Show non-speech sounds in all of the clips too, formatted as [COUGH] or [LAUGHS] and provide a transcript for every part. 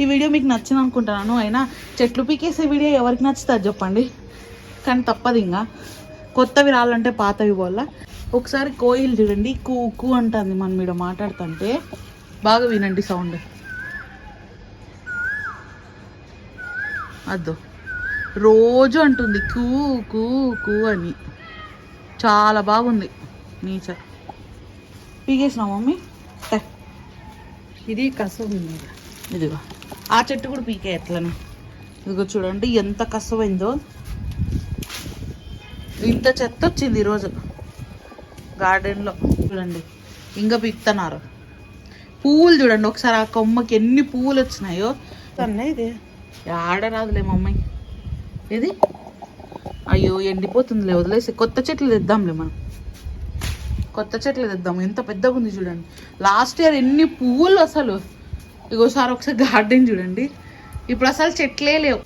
ఈ వీడియో మీకు నచ్చింది అనుకుంటున్నాను. అయినా చెట్లు పీకేసే వీడియో ఎవరికి నచ్చుతుంది చెప్పండి. కానీ తప్పదు ఇంకా. కొత్తవి రాళ్ళంటే పాతవి వల్ల ఒకసారి కోయిల్ చూడండి. కూ కూ అంటుంది మనం మీద మాట్లాడుతుంటే. బాగా వినండి సౌండ్. అద్దు. రోజు అంటుంది కూ కూ కూ అని. చాలా బాగుంది. నేచర్. పీకేసినా మమ్మీ? ఇది కసం ఇదిగో. ఆ చెట్టు కూడా పీకే ఎట్లనే. ఇదిగో చూడండి ఎంత కసమైందో ఇంత చెత్త వచ్చింది ఈరోజు. గార్డెన్లో చూడండి. ఇంకా పీకుతున్నారు. పువ్వులు చూడండి ఒకసారి ఆ కొమ్మకి ఎన్ని పువ్వులు వచ్చినాయో. అన్న ఇది. ఆడ రాదులే మమ్మీ. ఇది అయ్యో ఎండిపోతుందిలే వదిలేసి. కొత్త చెట్లు తెద్దాంలే మనం. కొత్త చెట్లు తెద్దాం. ఎంత పెద్దగా ఉంది చూడండి. లాస్ట్ ఇయర్ ఎన్ని పువ్వులు అసలు. ఇగోసారి ఒకసారి గార్డెన్ చూడండి. ఇప్పుడు అసలు చెట్లే లేవు.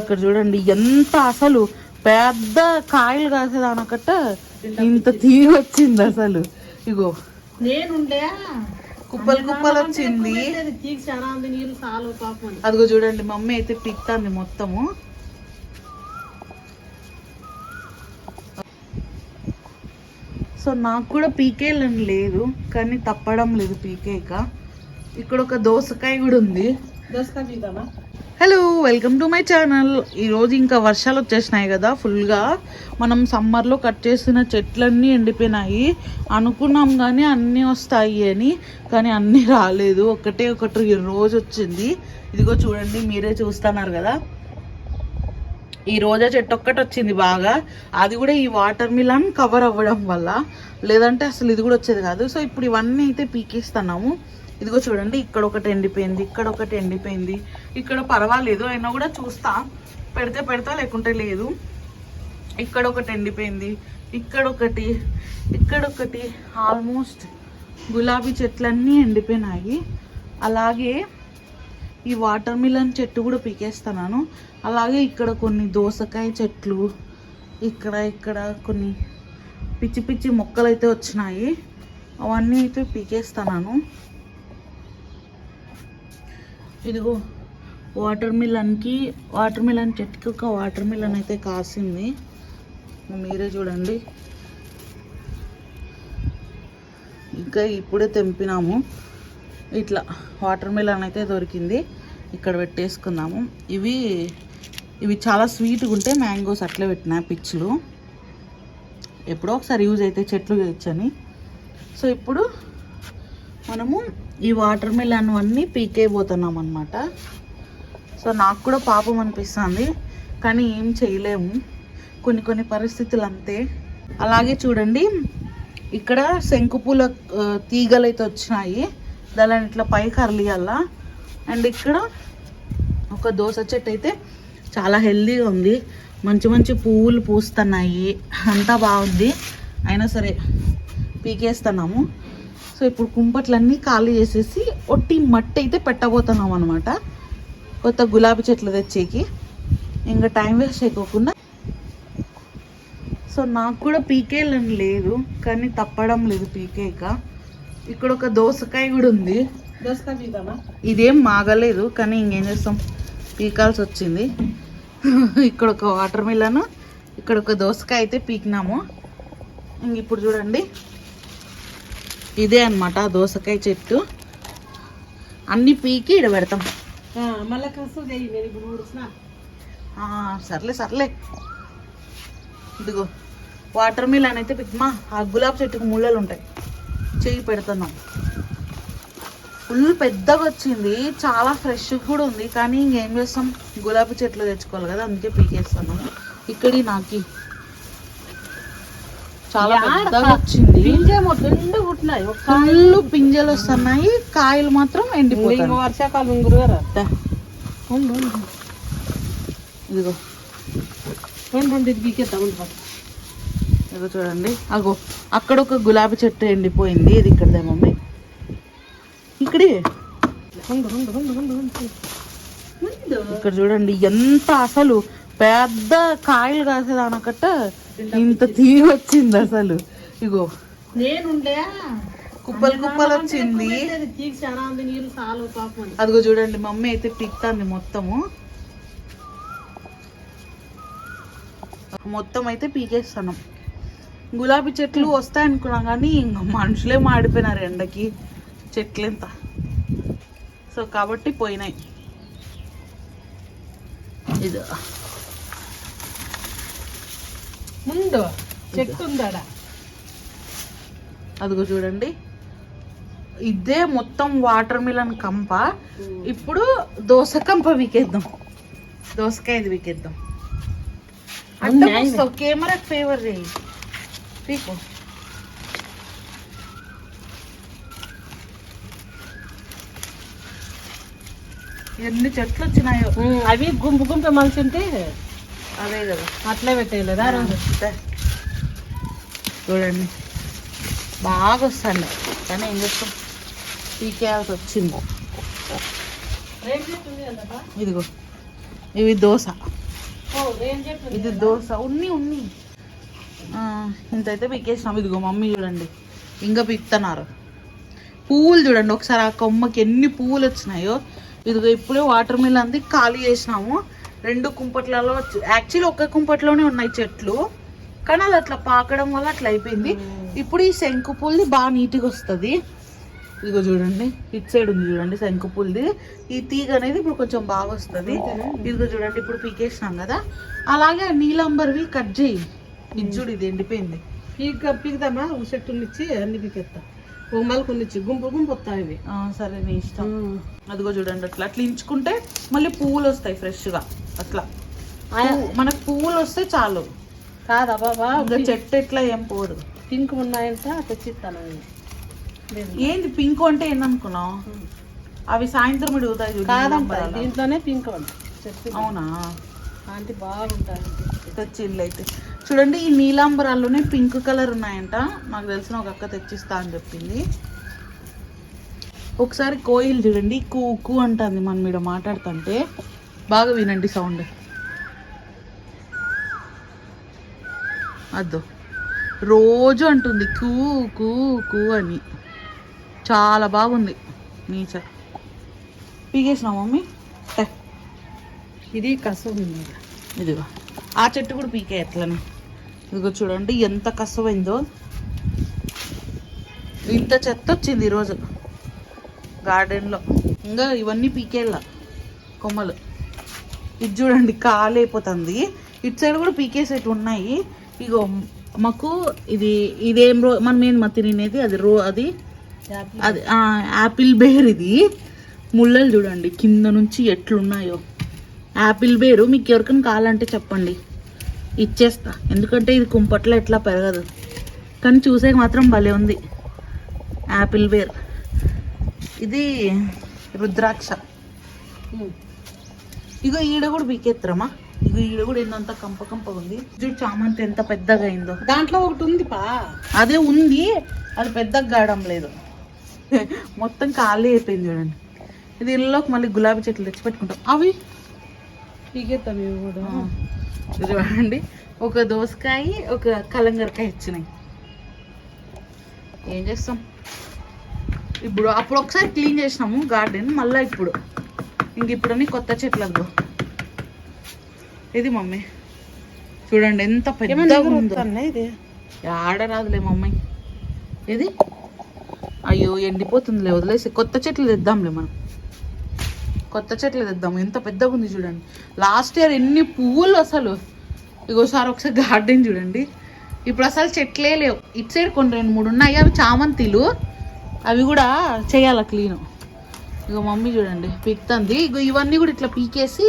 ఇక్కడ చూడండి ఎంత అసలు పెద్ద కాయలు కాసేదానకట్ట ఇంత తీగి వచ్చింది అసలు. ఇగో. నేనుండే. కుప్పలు కుప్పలు వచ్చింది. అదిగో చూడండి మమ్మీ అయితే పిక్తాంది మొత్తము. సో నాకు కూడా పీకేయాలని లేదు కానీ తప్పడం లేదు పీకేక. ఇక్కడ ఒక దోసకాయ కూడా ఉంది? Hello welcome to my channel ఈరోజు ఇంకా వర్షాలు వచ్చేసినాయి కదా ఫుల్గా మనం సమ్మర్లో కట్ చేసిన చెట్లన్నీ ఎండిపోయినాయి. అనుకున్నాం కానీ అన్నీ వస్తాయి అని కానీ అన్నీ రాలేదు. ఒకటే ఒకటి రోజు వచ్చింది. ఇదిగో చూడండి మీరే చూస్తున్నారు కదా. ఈ రోజా చెట్టు ఒక్కటి వచ్చింది బాగా. అది కూడా ఈ వాటర్ మిలన్ కవర్ అవ్వడం వల్ల. లేదంటే అసలు ఇది కూడా వచ్చేది కాదు. సో ఇప్పుడు ఇవన్నీ అయితే పీకేస్తున్నాము. ఇదిగో చూడండి ఇక్కడ ఒకటి ఎండిపోయింది ఇక్కడ ఒకటి ఎండిపోయింది. ఇక్కడ పర్వాలేదు అయినా కూడా చూస్తా. పెడితే పెడతా లేకుంటే లేదు. ఇక్కడ ఒకటి ఎండిపోయింది ఇక్కడ ఒకటి ఇక్కడ ఒకటి. ఆల్మోస్ట్ గులాబీ చెట్లన్నీ ఎండిపోయినాయి. అలాగే ఈ వాటర్ మిలన్ చెట్టు కూడా పీకేస్తున్నాను. అలాగే ఇక్కడ కొన్ని దోసకాయ చెట్లు ఇక్కడ ఇక్కడ కొన్ని పిచ్చి పిచ్చి మొక్కలు అయితే వచ్చినాయి. అవన్నీ అయితే పీకేస్తున్నాను. ఇదిగో వాటర్ మిలన్కి వాటర్ మిలన్ చెట్టుకి ఒక వాటర్ మిలన్ అయితే కాసింది. మీరే చూడండి. ఇంకా ఇప్పుడే తెంపినాము. ఇట్లా వాటర్ మిలన్ అయితే దొరికింది. ఇక్కడ పెట్టేసుకుందాము. ఇవి ఇవి చాలా స్వీట్గా ఉంటే మ్యాంగోస్ అట్లే పెట్టినా పిచ్చులు. ఎప్పుడో ఒకసారి యూజ్ అయితే చెట్లు తెచ్చని సో ఇప్పుడు మనము ఈ వాటర్ మిలన్ అన్నీ పీకేయబోతున్నాం అనమాట సో నాకు కూడా పాపం అనిపిస్తుంది. కానీ ఏం చేయలేము. కొన్ని కొన్ని పరిస్థితులు అంతే. అలాగే చూడండి ఇక్కడ శంకుపూల తీగలు అయితే వచ్చినాయి. దాని ఇట్లా పైకి అరలియాల? అండ్ ఇక్కడ ఒక దోస చెట్టు అయితే చాలా హెల్దీగా ఉంది. మంచి మంచి పువ్వులు పూస్తున్నాయి. అంతా బాగుంది. అయినా సరే పీకేస్తున్నాము. సో ఇప్పుడు కుంపట్లన్నీ ఖాళీ చేసేసి ఒట్టి మట్టి అయితే పెట్టబోతున్నాం అనమాట కొత్త గులాబీ చెట్లు తెచ్చేకి. ఇంకా టైం వేస్ట్ చేయకోకుండా సో నాకు కూడా పీకేయాలని లేదు కానీ తప్పడం లేదు పీకేక. ఇక్కడ ఒక దోసకాయ కూడా ఉంది? ఇదేం మాగలేదు కానీ ఇంకేం చేస్తాం? పీకాల్సి వచ్చింది. [LAUGHS] ఇక్కడ ఒక వాటర్ మిలన్ ఇక్కడ ఒక దోసకాయ అయితే పీకినాము. ఇంక ఇప్పుడు చూడండి. ఇదే అన్నమాట ఆ దోసకాయ చెట్టు. అన్ని పీకి ఇక్కడ పెడతాం. సర్లే సర్లే. ఇదిగో వాటర్ మిలన్ అయితే పిక్మా ఆ గులాబీ చెట్టుకు ముళ్ళలు ఉంటాయి చెయ్యి పెడుతున్నాం. ఫుల్ పెద్దగా వచ్చింది. చాలా ఫ్రెష్ కూడా ఉంది. కానీ ఇంకేం చేస్తాం? గులాబీ చెట్లు తెచ్చుకోవాలి కదా అందుకే పీకేస్తున్నాం. ఇక్కడి నాకి. చాలా పెద్దగా వచ్చింది. ఫుల్ పింజలు వస్తున్నాయి. కాయలు మాత్రం ఎండిపోతాయి. వర్షాకాలం ఇదిగో. రెండు రెండు ఇది పీకేద్దాం. ఇదిగో చూడండి. అగో అక్కడ ఒక గులాబీ చెట్టు ఎండిపోయింది. ఇది ఇక్కడదే మమ్మీ. ఇక్కడే. ఇక్కడ చూడండి ఎంత అసలు పెద్ద కాయలు కాసేదానకట్ట ఇంత తీగి వచ్చింది అసలు. ఇగో. నేనుండే. కుప్పలు కుప్పలు వచ్చింది. అదిగో చూడండి మమ్మీ అయితే పిక్తాంది మొత్తము. మొత్తం అయితే పీకేస్తాను. గులాబీ చెట్లు వస్తాయి అనుకున్నాం కానీ ఇంకా మనుషులే మాడిపోయినారు ఎండకి. చెట్లు ఎంత సో కాబట్టి పోయినాయి. ఇది. ముందు చెట్టు ఉందాడ? అదిగో చూడండి. ఇదే మొత్తం వాటర్ మిలన్ కంప. ఇప్పుడు దోస కంప వీకేద్దాం. దోసకాయ ఇది వీకేద్దాం అంటే. కెమెరా ఫేవర్ చేయి. పీకు ఎన్ని చెట్లు వచ్చినాయో? అవి గుంపు గుంపు మనిషి ఉంటే అదే కదా. అట్లే పెట్టేయలేదా? రోజు. చూడండి. బాగా వస్తాండి కానీ ఏం చేస్తాం? పీకేయాల్సి వచ్చింది? ఇదిగో. ఇవి దోశ. ఇది? దోశ. ఉన్ని ఉన్ని. ఇంతైతే పీకేసినాం. ఇదిగో మమ్మీ చూడండి. ఇంకా పీక్తున్నారు. పువ్వులు చూడండి. ఒకసారి ఆ కొమ్మకి ఎన్ని పువ్వులు వచ్చినాయో. ఇదిగో ఇప్పుడే వాటర్ మిల్ అంది ఖాళీ చేసినాము. రెండు కుంపట్లలో యాక్చువల్లీ ఒక్క కుంపట్లోనే ఉన్నాయి చెట్లు. కానీ అది అట్లా పాకడం వల్ల అట్లా అయిపోయింది. ఇప్పుడు ఈ శంకు పూలది బాగా నీట్గా వస్తుంది. ఇదిగో చూడండి. ఇటు సైడ్ ఉంది చూడండి శంకు పూలది. ఈ తీగ అనేది ఇప్పుడు కొంచెం బాగా వస్తుంది. ఇదిగో చూడండి. ఇప్పుడు పీకేసినాం కదా. అలాగే నీలంబర్వి కట్ చేయి. ఇది చూడు ఇది ఎండిపోయింది. పీక పీకుదామా చెట్టుని ఇచ్చి అన్ని పీకెత్తా. ఒక మళ్ళీ కొన్ని ఇచ్చి గుంపు గుంపు వస్తాయి ఇవి ఆ, సరే నీ ఇష్టం. అదిగో చూడండి అట్లా. అట్లా ఇంచుకుంటే మళ్ళీ పువ్వులు వస్తాయి ఫ్రెష్గా. అట్లా. మనకు పువ్వులు వస్తే చాలు. కాదా బాబా? ఇంకా చెట్టు ఎట్లా ఏం పోదు. పింక్ ఉన్నాయంట తెచ్చిస్తాను. ఏంటి పింక్ అంటే ఏందనుకున్నావు? అవి సాయంత్రం కాదంట నీలంబరాలు. దీంట్లోనే పింక్ అవునా? ఆంటీ బాగుంటాయి. తెచ్చిల్లు అయితే. చూడండి ఈ నీలాంబరాల్లోనే పింక్ కలర్ ఉన్నాయంట. నాకు తెలిసిన ఒక అక్క తెచ్చిస్తా అని చెప్పింది. ఒకసారి కోయిల్ చూడండి కూ కూ అంటుంది మనం మీద మాట్లాడుతుంటే. బాగా వినండి సౌండ్ అద్దు. రోజు అంటుంది కూ కూ కూ అని. చాలా బాగుంది నేచర్. పీకేసినా మమ్మీ. ఇది కసం ఇదిగో. ఆ చెట్టు కూడా పీకే ఎట్లని ఇదిగో చూడండి ఎంత కష్టమైందో ఇంత చెత్త వచ్చింది ఈరోజు గార్డెన్లో. ఇంకా ఇవన్నీ పీకేళ్ళ కొమ్మలు. ఇది చూడండి కాలు అయిపోతుంది. ఇటు సైడ్ కూడా పీకేసేటి ఉన్నాయి. ఇగో మాకు ఇది ఇదేం రో మనం ఏం మా తినేది? అది రో అది. అది యాపిల్ బేర్ ఇది. ముళ్ళలు చూడండి కింద నుంచి ఎట్లున్నాయో. యాపిల్ బేరు మీకు ఎవరికైనా కావాలంటే చెప్పండి. ఇచ్చేస్తా. ఎందుకంటే ఇది కుంపట్లో ఎట్లా పెరగదు. కానీ చూసే మాత్రం భలే ఉంది. యాపిల్ బేర్ ఇది రుద్రాక్ష. ఇగో ఈడ కూడా పీకెత్తరమ్మా. ఇగో ఈడ కూడా ఏందంత కంప కంప ఉంది. చూడు చామంతి ఎంత పెద్దగా అయిందో. దాంట్లో ఒకటి ఉంది పా అదే ఉంది. అది పెద్దగా కావడం లేదు. మొత్తం ఖాళీ అయిపోయింది చూడండి. ఇది ఇళ్ళలోకి మళ్ళీ గులాబీ చెట్లు తెచ్చి పెట్టుకుంటాం అవి? పీకెత్తాం ఇవి కూడా. చూడండి. ఒక దోసకాయ ఒక కలంగరకాయ ఇచ్చినాయి. ఏం చేస్తాం? ఇప్పుడు అప్పుడు ఒకసారి క్లీన్ చేసినాము గార్డెన్ మళ్ళీ ఇప్పుడు. ఇంక ఇప్పుడన్నీ కొత్త చెట్లు అదిగో ఇది మమ్మీ. చూడండి ఎంత పెద్దగా ఉందో. వస్తుందా ఇది? ఆడ రాదులే మమ్మీ. ఇది అయ్యో ఎండిపోతుందిలే వదిలేసి కొత్త చెట్లు తెద్దాంలే మనం. కొత్త చెట్లు తెద్దాం. ఎంత పెద్దగా ఉంది చూడండి. లాస్ట్ ఇయర్ ఎన్ని పువ్వులు అసలు? ఇగోసారి ఒకసారి గార్డెన్ చూడండి. ఇప్పుడు అసలు చెట్లే లేవు. ఇటు సైడ్ కొన్ని రెండు మూడు ఉన్నాయి. అవి చామంతిలు. అవి కూడా చేయాల క్లీన్ ఇగో మమ్మీ చూడండి పీక్తుంది. ఇగో ఇవన్నీ కూడా ఇట్లా పీకేసి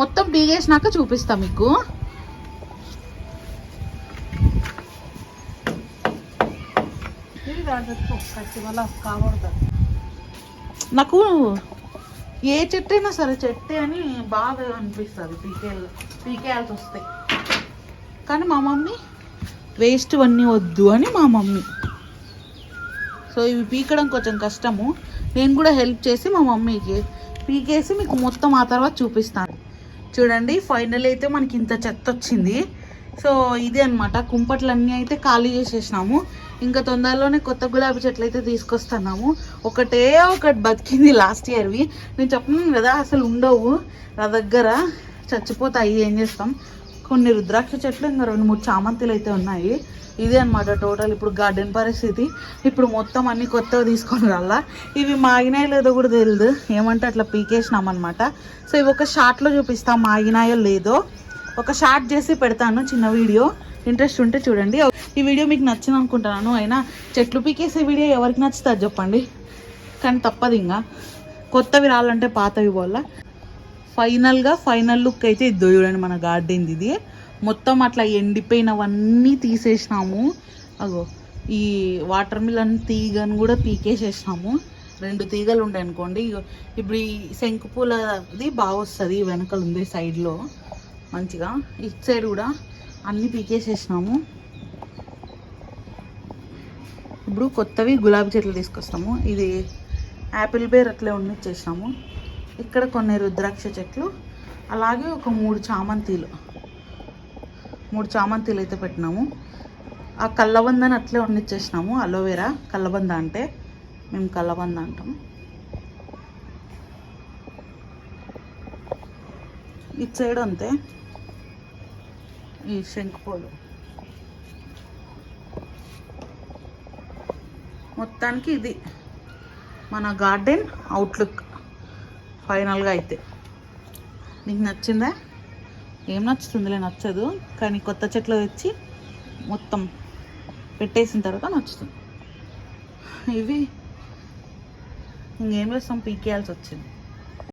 మొత్తం పీకేసినాక చూపిస్తా మీకు. నాకు ఏ చెట్టు అయినా సరే చెట్టే అని బాగా అనిపిస్తుంది పీకేయాలి పీకేయాల్సి వస్తాయి కానీ మా మమ్మీ వేస్ట్ అన్నీ వద్దు అని మా మమ్మీ. సో ఇవి పీకడం కొంచెం కష్టము. నేను కూడా హెల్ప్ చేసి మా మమ్మీకి పీకేసి మీకు మొత్తం ఆ తర్వాత చూపిస్తాను. చూడండి ఫైనల్ అయితే మనకి ఇంత చెత్త వచ్చింది. సో ఇదే అనమాట కుంపట్లన్నీ అయితే ఖాళీ చేసేసినాము. ఇంకా తొందరలోనే కొత్త గులాబీ చెట్లు అయితే తీసుకొస్తున్నాము. ఒకటే ఒకటి బతికింది లాస్ట్ ఇయర్వి నేను చెప్పను కదా అసలు ఉండవు. నా దగ్గర చచ్చిపోతాయి ఏం చేస్తాం? కొన్ని రుద్రాక్ష చెట్లు ఇంకా రెండు మూడు చామంతులు అయితే ఉన్నాయి. ఇదే అనమాట టోటల్ ఇప్పుడు గార్డెన్ పరిస్థితి. ఇప్పుడు మొత్తం అన్ని కొత్తగా తీసుకొని రాలా. ఇవి మాగినాయో లేదో కూడా తెలియదు ఏమంటే అట్లా పీకేసినాం అనమాట సో ఇవి ఒక షార్ట్లో చూపిస్తాం మాగినాయో లేదో. ఒక షార్ట్ చేసి పెడతాను చిన్న వీడియో ఇంట్రెస్ట్ ఉంటే చూడండి. ఈ వీడియో మీకు నచ్చింది అనుకుంటున్నాను. అయినా చెట్లు పీకేసే వీడియో ఎవరికి నచ్చుతుంది చెప్పండి. కానీ తప్పదు ఇంకా. కొత్తవి రావాలంటే పాతవి వల్ల ఫైనల్గా ఫైనల్ లుక్ అయితే ఇది చూడండి మన గార్డెన్ ఇది. మొత్తం అట్లా ఎండిపోయినవన్నీ తీసేసినాము. అగో ఈ వాటర్ మిలన్ తీగను కూడా పీకేసేసినాము. రెండు తీగలు ఉంటాయి అనుకోండి. ఇప్పుడు ఈ శంకు పూలది బాగా వస్తుంది వెనకలు ఉంది సైడ్లో మంచిగా ఇటు సైడ్ కూడా అన్నీ పీకేసేసినాము. ఇప్పుడు కొత్తవి గులాబీ చెట్లు తీసుకొస్తాము. ఇది యాపిల్ బేర్ అట్లే ఉండిచ్చేసినాము ఇక్కడ కొన్ని రుద్రాక్ష చెట్లు అలాగే ఒక మూడు చామంతీలు. మూడు చామంతీలు అయితే పెట్టినాము. ఆ కల్లబందని అట్లే వండిచ్చేసినాము అలోవెరా కళ్ళబంద అంటే మేము కళ్ళబంద అంటాము. ఇటు సైడ్ అంతే. ఈ శంకుపూలు మొత్తానికి ఇది మన గార్డెన్ అవుట్లుక్ ఫైనల్గా అయితే. నీకు నచ్చిందా? ఏం నచ్చుతుందిలే నచ్చదు. కానీ కొత్త చెట్లు తెచ్చి మొత్తం పెట్టేసిన తర్వాత నచ్చుతుంది. ఇవి ఇంకేం చేస్తాం? పీకేయాల్సి వచ్చింది.